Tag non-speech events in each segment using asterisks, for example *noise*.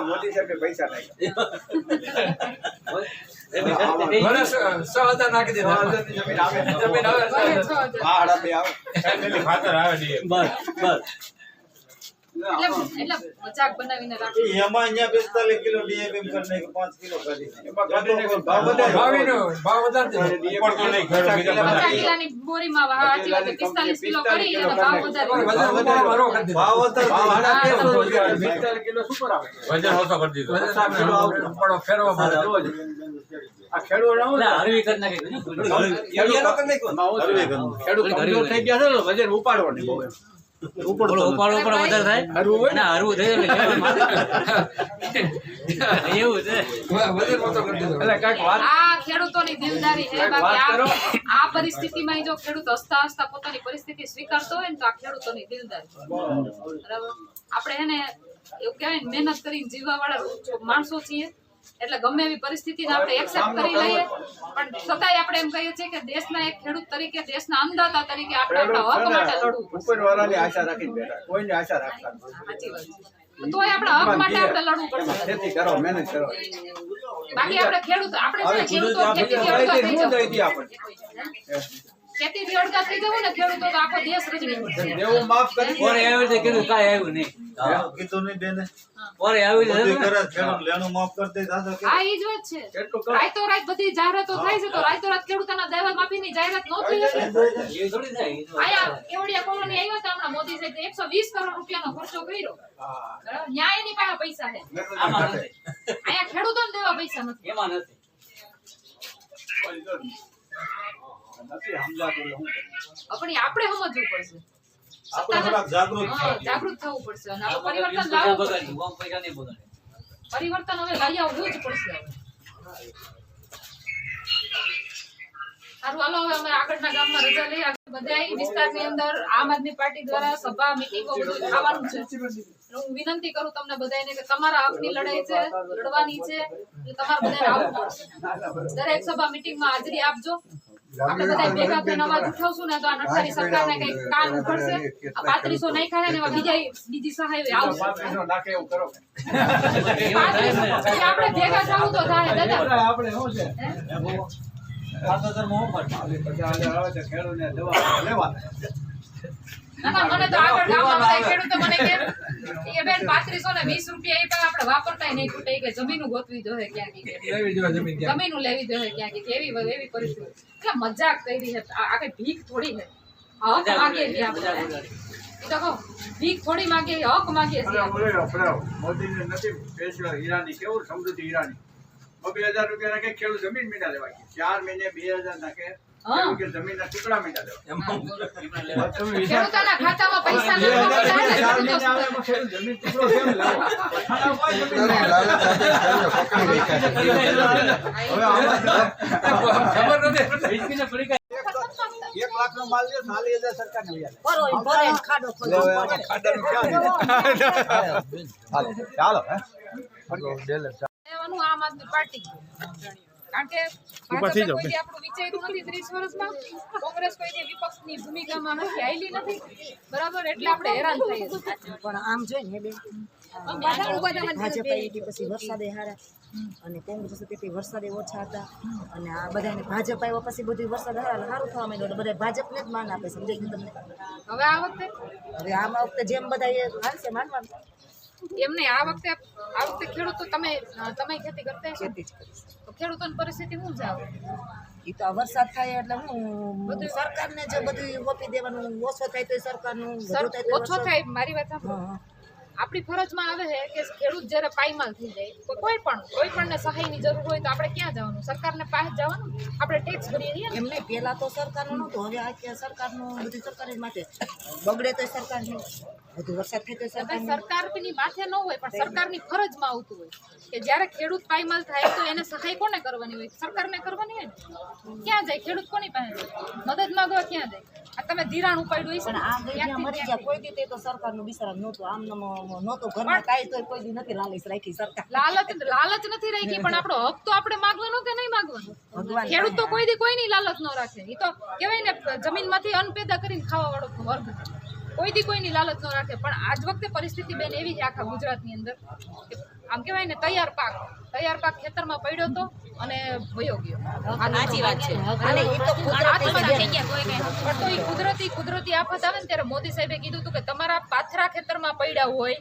મોદી સાહેબે પૈસા નાખી બસ. હજારની ખેડૂત થઈ ગયા છે વજન ઉપાડવાની બહુ ઉપાડો ઉપાડો વધારે થાય. હરવું હોય ને, હરવું થાય એટલે લેવાનું મારે. એવું છે. વજન ઓછો કરી દીધો. એટલે કાંઈક વાત આ ખેડૂતોની દિલદારી છે બાકી આ આ પરિસ્થિતિમાં જો ખેડૂત હસતા હસતા પોતાની પરિસ્થિતિ સ્વીકારતો હોય ને તો આ ખેડૂતોની દિલદારી છે. બરાબર? આપણે એને એવું કહેવાય મહેનત કરીને જીવવા વાળા માણસો છીએ. એટલે ગમે એવી પરિસ્થિતિને આપણે એક્સેપ્ટ કરી લઈએ. પણ છતાંય આપણે એમ કહીએ છીએ કે દેશના એક ખેડૂત તરીકે દેશના અન્નદાતા તરીકે આપણે આપણા હક માટે લડવું પડશે. આશા રાખીને બેઠા. કોઈની આશા રાખતા સાચી વાત તોય આપણા હક માટે આપણે લડવું પડશે. ખેતી કરો મહેનત કરો. બાકી આપણે ખેડૂત આપણે ખેડૂતો કુદરતી અડગા થઈ જવું. આપણને? ખેતીથી અડગા થઈ જવું ને ખેડૂતો તો આખો દેશ રજવી દેવું માફ કરી પોરે આવી રીતે કીધું કાંઈ આવ્યું નહીં. કીધું નહીં બેને. પોરે આવી બધું રીતે કરે ખેડૂત લેણું માફ કરી દે દાદા કે. આ ઈ જ વાત છે. રાતો રાત બધી જાહેરાતો થાય છે તો રાતો રાત ખેડૂતોના દેવા માફીની જાહેરાત નો થઈ હશે? એ થોડી થાય આયા કેવડિયા કોલોની આવ્યા તો હમણાં મોદી સાહેબ એકસો વીસ કરોડ રૂપિયાનો ખર્ચો કર્યો. હા. ન્યાય એની પાસે પૈસા છે. આમાં નથી. અહીંયા ખેડૂતોને દેવા પૈસા નથી. એમાં નથી. નથી સમજાતું એટલે શું આપણે સમજવું પડશે. આપણે થોડાક જાગૃત જાગૃત થવું પડશે અને આ પરિવર્તન લાવવું પડશે. હવે લઈ આવવું જ પડશે હવે. સારું હાલો હવે અમે આગળના ગામમાં રજા લઈ બધા વિસ્તારની અંદર આમ આદમી પાર્ટી દ્વારા સભા મિટિંગો બધું થવાનું છે. હું વિનંતી કરું તમને બધાને કે તમારા હકની લડાઈ છે લડવાની છે તમારે બધાને આવવું પડશે. દરેક સભા મિટિંગમાં હાજરી આપજો. આપણે બધા ભેગા થઈને અવાજ ઉઠાવશું ને તો આ નઠારી સરકારને કઈ કાન ઉઘડશે આ પાંત્રીસો નાખ્યા ને બીજા બીજી સહાય આવશે. પાંત્રીસો પાંત્રીસો આપણે ભેગા થવું તો થાય દાદા. આપણે શું છે? દવા લેવા. ના ના મને તો આગળ ગામમાં બધા ખેડૂતો મને કે કે બેન પાંત્રીસો ને વીસ રૂપિયા એ પણ આપણે વાપરતાય નહીં ખૂટે કે જમીનું ગોતવી જોઈએ ક્યાંક લેવી જોઈએ જમીન ક્યાંક. જમીનું લેવી જોઈએ ક્યાંક કે. એવી એવી પરિસ્થિતિ. એટલે મજાક કરી છે. આ આ કઈ ભીખ થોડી છે. હક આપણે. તો કહું ભીખ થોડી બોલ્યો, મોદીને નથી પેશવા કેવું સમૃદ્ધિ ઈરાની? બે હજાર રૂપિયા નાખે ખેડૂત જમીન મીઠા લેવા ચાર મહિને બે હજાર નાખે કે જમીનના ટુકડા મીંડા તમે ખેડૂતોના ખાતામાં પૈસા જમીન ટુકડો *laughs* કેમ લેવો? હવે આમાં ખબર નથી. માલ લ્યો, ચાલીસ હજાર ક્યાં છે? ચાલો આમ આદમી પાર્ટી. કારણ કે ભાજપે કોઈ આપણું વિચાર્યું નથી ત્રીસ વર્ષમાં. કોંગ્રેસ કોઈ વિપક્ષની ભૂમિકામાં નથી આવેલી નથી. બરાબર? એટલે આપણે હેરાન થઈએ પણ આમ જોઈએ ને બેન ભાજપ પછી વરસાદે હારા અને કોંગ્રેસ હતી તે વરસાદે ઓછા હતા. અને આ બધાને ભાજપ આવ્યો પછી બધું વરસાદ હારા સારું થવા માંડ્યું. એટલે બધા ભાજપને જ માન આપે સમજાઈ ગયું તમને? હવે આ વખતે? હવે આ વખતે જેમ બધા એ હાલશે માનવાનું. એમ નહીં આ વખતે આ વખતે ખેડૂતો તમે તમે ખેતી કરતા ખેતી જ કરીશ. તો ખેડૂતોની પરિસ્થિતિ શું છે એ તો વરસાદ થાય એટલે હું સરકારને જે બધું ઓપી દેવાનું ઓછો થાય તો સરકારનું ઓછો થાય મારી વાત. આપણી ફરજમાં આવે છે કે ખેડૂત જ્યારે પાયમાલ થઈ જાય તો કોઈ પણ કોઈ પણ ને સહાયની જરૂર હોય તો આપણે ક્યાં જવાનું? સરકારને પાસે જવાનું? આપણે ટેક્સ ભરીએ છીએ ને. એમ નહીં પેલા તો સરકારનું નહોતું હવે આ કે સરકારનું બધું સરકાર માટે બગડે તો સરકારનું. વધુ વરસાદ થાય તો સરકારની માથે ન હોય પણ સરકારની ફરજમાં આવતું હોય. કે જ્યારે ખેડૂત પાયમાલ થાય તો એને સહાય કોને કરવાની હોય? સરકારને કરવાની હોય ક્યાં જાય? ખેડૂત કોની પાસે મદદ માંગવા ક્યાં જાય? આ તમે ધિરાણ ઉપાડ્યું પણ આ ગઈ મરી ગયા કોઈ દી તો સરકારનું બિચારા નહોતું. આમ નહોતું ઘરમાં કાંઈ દી નથી લાલીશ રાખી સરકાર. લાલચ લાલચ નથી રાખી પણ આપણો હક તો આપણે માગવાનો કે નહીં માગવાનો? ખેડૂત તો કોઈ દી કોઈની લાલચ ન રાખે. એ તો કહેવાય ને જમીનમાંથી અન્ન પેદા કરીને ખાવા વાળો વર્ગ. કોઈ દી કોઈની લાલચ ન રાખે. પણ આજ વખતે પરિસ્થિતિ બેન એવી છે આખા ગુજરાતની અંદર આમ કહેવાય ને તૈયાર પાક. તૈયાર પાક ખેતરમાં પડ્યો હતો અને વયો ગયો. સાચી વાત છે. અને એ તો. પણ તો એ કુદરતી કુદરતી આફત આવે ને ત્યારે મોદી સાહેબે કીધું હતું કે તમારા પાથરા ખેતરમાં પડ્યા હોય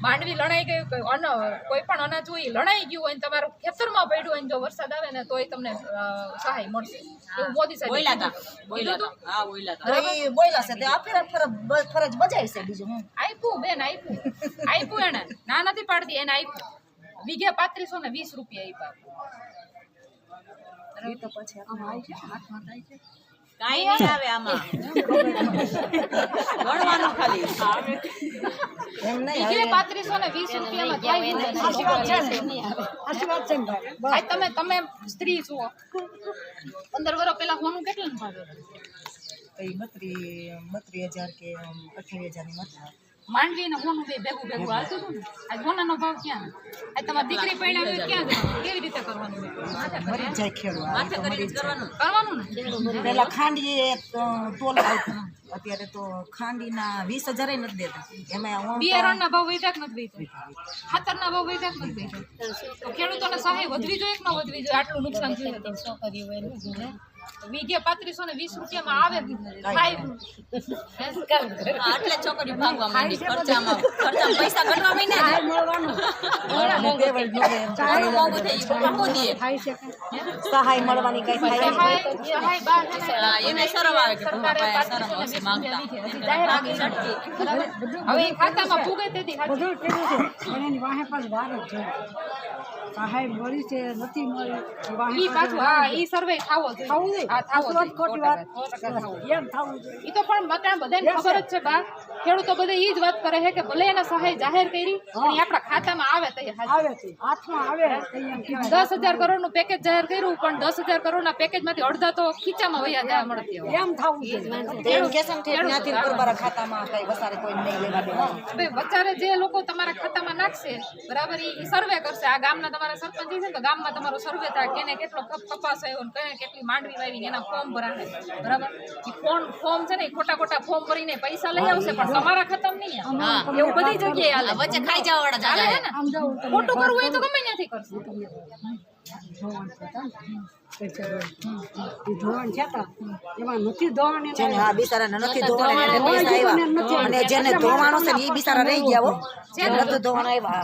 માંડવી લણાઈ ગયું અન કોઈ પણ અનાજ હોય લણાઈ ગયું હોય ને તમારું ખેતરમાં પડ્યું હોય જો વરસાદ આવે ને તોય તમને સહાય મળશે. એવું મોદી સાહેબ બોલ્યા હતા બોલ્યા હતા? હા બોલ્યા હતા બોલ્યા છે આ ફરજ ફરજ ફરજ બજાવી છે બીજું હું આપ્યું બેન આપ્યું આપ્યું એને. ના નથી પાડતી એને આપ્યું વીઘે પાંત્રીસો ને વીસ રૂપિયા આપ્યા એ તો પછી કાંઈ નહીં આવે આમાં. ગણવાનું ખાલી. એમ નહીં વીઘે હવે પાંત્રીસો ને વીસ રૂપિયામાં થાય ભાઈ? તમે તમે સ્ત્રી છો. પંદર વર્ષ પહેલા હોનું કેટલું ભાવે? બત્રી હજાર કે અઠાવી હજારની મતલબ. માંડવી ને હોનું બે ભેગું ભેગું હાલતું હતું ને આજ હોનાનો ભાવ ક્યાં? આજ તમારી દીકરી પરણાવી હોય ક્યાં જવાનું? કેવી રીતે કરવાનું? મરી જાય માથે ને? પેલા ખાંડી તોલ આવતું અત્યારે તો ખાંડીના વીસ હજાર નથી દેતા. એમાં બિયારણના ભાવ વધ્યા નથી વધ્યા? ખાતરના ભાવ વધ્યા નથી વધ્યા? તો ખેડૂતોને સહાય વધવી જોઈએ કે ન વધવી જોઈએ? આટલું નુકસાન થયું તો? વીઘે પાંત્રીસો ને વીસ રૂપિયામાં આવે. જ છોકરી ભાગવા માંડી. ખર્ચામાં ખર્ચામાં પૈસા માંડ્યા સહાય મળવાની કઈ થાય સહાય એને શરમ આવે કે શરમ આવશે માંગતા? હવે ખાતામાં ફૂગે તેથી બધું છે. પણ એની વાહે પાછું વાર જ છે સહાય મળી છે નથી મળી ઈ પાછું હા ઈ સર્વે થાવો જોઈએ. હા, થાવો તો ખોટી વાત એમ થવું જોઈએ. ઈ તો પણ બધા બધાને ખબર જ છે બા. ખેડૂતો બધા ઈ જ વાત કરે છે કે ભલે એને સહાય જાહેર કરી પણ આપણા ખાતામાં આવે તો આવે હાથમાં આવે દસ હજાર કરોડનું પેકેજ જાહેર કર્યું પણ દસ હજાર કરોડ ના પેકેજમાંથી અડધા તો ખીચામાં વયા જવા મળતી એમ થવું વચારે જે લોકો તમારા ખાતામાં નાખશે બરાબર ઈ સર્વે કરશે. આ ગામના તમારા સરપંચ છે ને તો ગામમાં તમારો સર્વે થાય. કેને કેટલો કપ- કપાસ આવ્યો કેને કેટલી માંડવી વાવી એના ફોર્મ ભરાશે. બરાબર? એ ફોર્મ ફોર્મ છે ને ખોટા ખોટા ફોર્મ ભરીને પૈસા લઈ આવશે પણ તમારા ખતમ નહીં હા. એવું બધી જગ્યાએ હાલે. વચ્ચે ખાઈ જવા વાળા ચાલે ને? ખોટું કરવું એ તો ગમે ત્યાંથી કરશે. ધોવાણ. એ ધોવાણ થતા એમાં નથી ધોવાણ જેને હા બિચારાને નથી પૈસા આવ્યા. અને જેને ધોવાનો છે એ બિચારા રહી ગયા હો. નથી ધોવાના આવ્યા.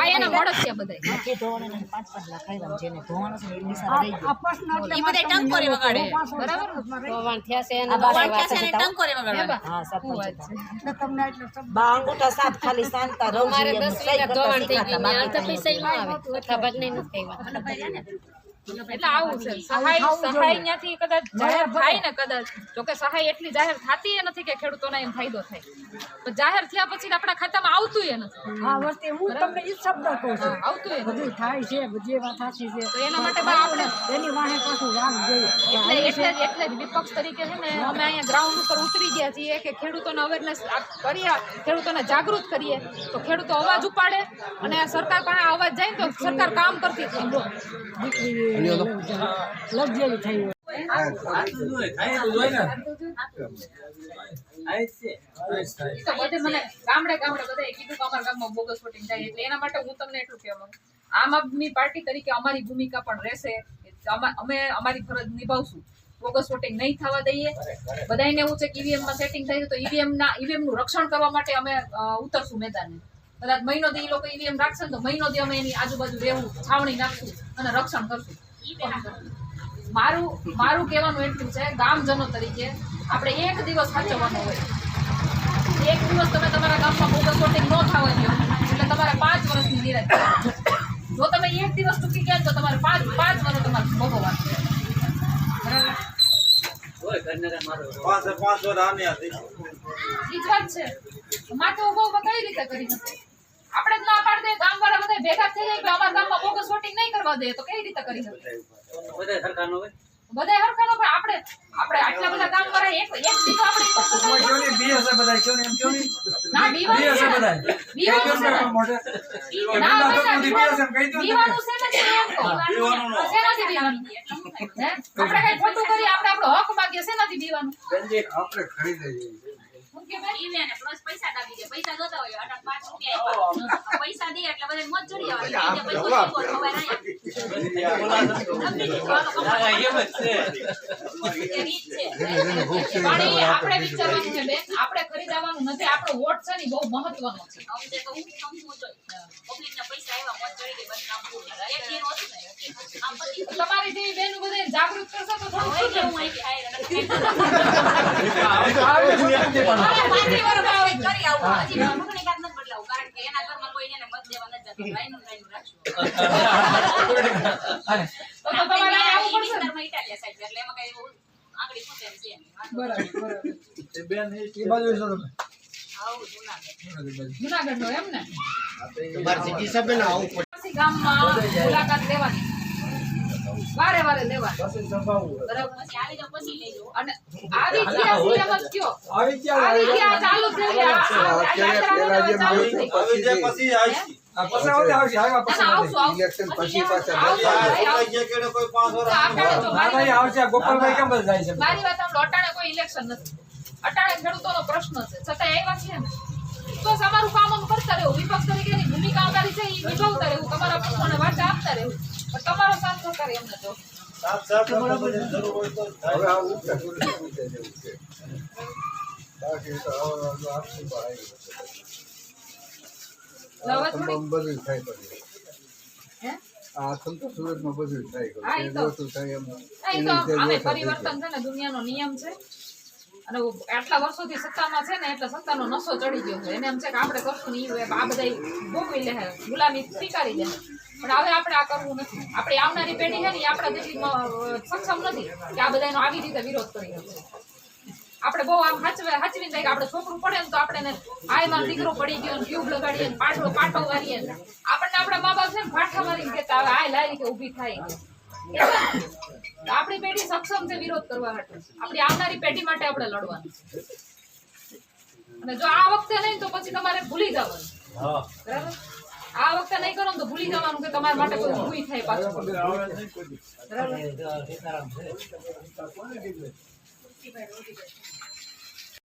આ એના મળત છે બધાય. નથી ધોવાના એને પાંચ પાંચ લાખ આવ્યા જેને ધોવાનો છે એ બિચારા રહી ગયા. આપસના એટલે ઈ બધા ટંકોરી વગાડે. બરાબર? ધોવાણ થયા છે વાત ને છે ટંકોરી વગાડે હા સરપંચ હતા. એટલે તમને એટલે બા અંગૂઠા સાત ખાલી શાંતા રવજી એમ. સહી કરતા શીખાતા, બાકી કાંઈ નહોતું. એટલે આવું છે. સહાય સહાય ત્યાંથી કદાચ જાહેર થાય ને કદાચ. જો કે સહાય એટલી જાહેર થતી નથી કે ખેડૂતોને એમ ફાયદો થાય. પણ જાહેર થયા પછી આપણા ખાતામાં આવતું એ નથી. હા વસ્તુ હું તમને એ શબ્દ કહું છું. આવતું એ બધું થાય છે બધી વાત સાચી છે. તો એના માટે આપણે એની વાહે પાછું રાગ જોઈએ. એટલે એટલે જ એટલે જ વિપક્ષ તરીકે છે ને અમે અહીંયા ગ્રાઉન્ડ ઉપર ઉતરી ગયા છીએ કે ખેડૂતોને અવેરનેસ કરીએ ખેડૂતોને જાગૃત કરીએ. તો ખેડૂતો અવાજ ઉપાડે અને સરકાર પાસે અવાજ જાય તો સરકાર કામ કરતી થઈ દીકરી થઈ આમ આદમી પાર્ટી તરીકે અમારી ભૂમિકા પણ રહેશે. અમે અમારી ફરજ નિભાવશું. બોગસ વોટિંગ નહીં થવા દઈએ. બધાને એવું છે કે ઈવીએમમાં સેટિંગ થાય છે તો ઈવીએમ ના ઈવીએમનું રક્ષણ કરવા માટે અમે ઉતરશું મેદાને. કદાચ મહિનો દી એ લોકો ઈવીએમ રાખશે ને તો મહિનો દી અમે એની આજુબાજુ રહેવું, છાવણી નાખશું અને રક્ષણ કરશું. મારું મારું કહેવાનું એટલું છે ગામજનો તરીકે આપણે એક દિવસ સાચવવાનો હોય. એક દિવસ તમે તમારા ગામમાં બોગસ વોટિંગ ન થવા દો એટલે તમારે પાંચ વર્ષની નિરાશ જો તમે એક દિવસ ચૂકી ગયા તો તમારે પાંચ પાંચ વર્ષ તમારે ભોગવવાનું છે. બરાબર? હોય ઘરને ઘર મારો. પાંચ પાંચ વર્ષ આને આ જ છે. માથે ઊભો ઊભો કઈ રીતે કરી શકે આપણે જ ના પાડી ગામ વાળા બધા ભેગા થઈ જાય કે અમારા ગામમાં બોગસ વોટિંગ નહીં કરવા દે તો કઈ રીતે કરી શકે બધા સરકારનો હોય બધાય હરખા નો પણ આપણે આપણે આટલા બધા કામ કરે એક એક દી તો આપણે બી હશે બધા એમ કેવું નહીં. ના બી બી હશે બધા બી હશે છે. છે મોઢે? ના બધા નથી, બી હશે એમ કહી દો ને બીવાનું છે નથી એમ તો બી વાનું નો. શેનાથી બીવાનું? હે? આપણે કઈ ખોટું કરીએ આપણે આપણો હક માગીએ શેનાથી બીવાનું આપણે ખરીદે પૈસા દે એટલે બધા મોજ ચડી જવાની આપણે વિચારવાનું છે બેન. આપણે ખરીદવાનું નથી આપણો વોટ છે ને બહુ મહત્વનો છે તમારી જેવી બેન બધાને જાગૃત કરશો તો થોડું બરાબર બરાબર. એ બાજુ તમે. જુનાગઢ. નો? એમ ને તમારે ને આવું પડે. ગામમાં મુલાકાત લેવાની. વારે વારે લેવાની. અને આવી ગયા કયો? આવી ગયા ચાલુ થઈ ગયા. પછી ગોપાલભાઈ કેમ બધા જાય છે? મારી વાત લોટાણે કોઈ ઇલેક્શન નથી. અટાણે ખેડૂતોનો પ્રશ્ન છે. છતાં આવ્યા છે ને તો તમારું કામ આમ કરતા રહેવું. વિપક્ષ તરીકેની ભૂમિકા અમારી છે એ નિભાવતા રહેવું. તમારા પ્રશ્નોને વાંચા આપતા રહેવું. પણ તમારો સાથ સહકાર એમને તો પરિવર્તન છે ને દુનિયાનો નિયમ છે. અને આટલા વર્ષોથી સત્તામાં છે ને, એટલે સત્તાનો નશો ચડી ગયો એને એમ છે કે આપણે કરશું નહીં આ બધા ભોગવી લે ગુલામી સ્વીકારી લે પણ હવે આપણે આ કરવું નથી. આપણી આવનારી પેઢી છે ને, એ આપણા જેટલી સક્ષમ નથી કે આ બધાનો આવી રીતે વિરોધ કરી શકે આપણે બહુ આમ હાચવે હાચવી જાય કે આપણે છોકરું પડે ને તો આપણે એને હાયમાં દીકરો પડી ગયો ને, ટ્યુબ લગાડીએ ને પાટો પાટો વારીએ આપણને આપણા મા બાપ છે ને ફાંઠા મારીને કહેતા હાય લારી કે ઊભી થાય. આપણી પેઢી સક્ષમ છે વિરોધ કરવા માટે. આપણી આવનારી પેઢી માટે આપણે લડવાનું અને જો આ વખતે નહીં તો પછી તમારે ભૂલી જવાનું. બરાબર? આ વખતે નહીં કરો ને તો ભૂલી જવાનું કે તમારા માટે કોઈ ઊભી થાય પાછું. બરાબર.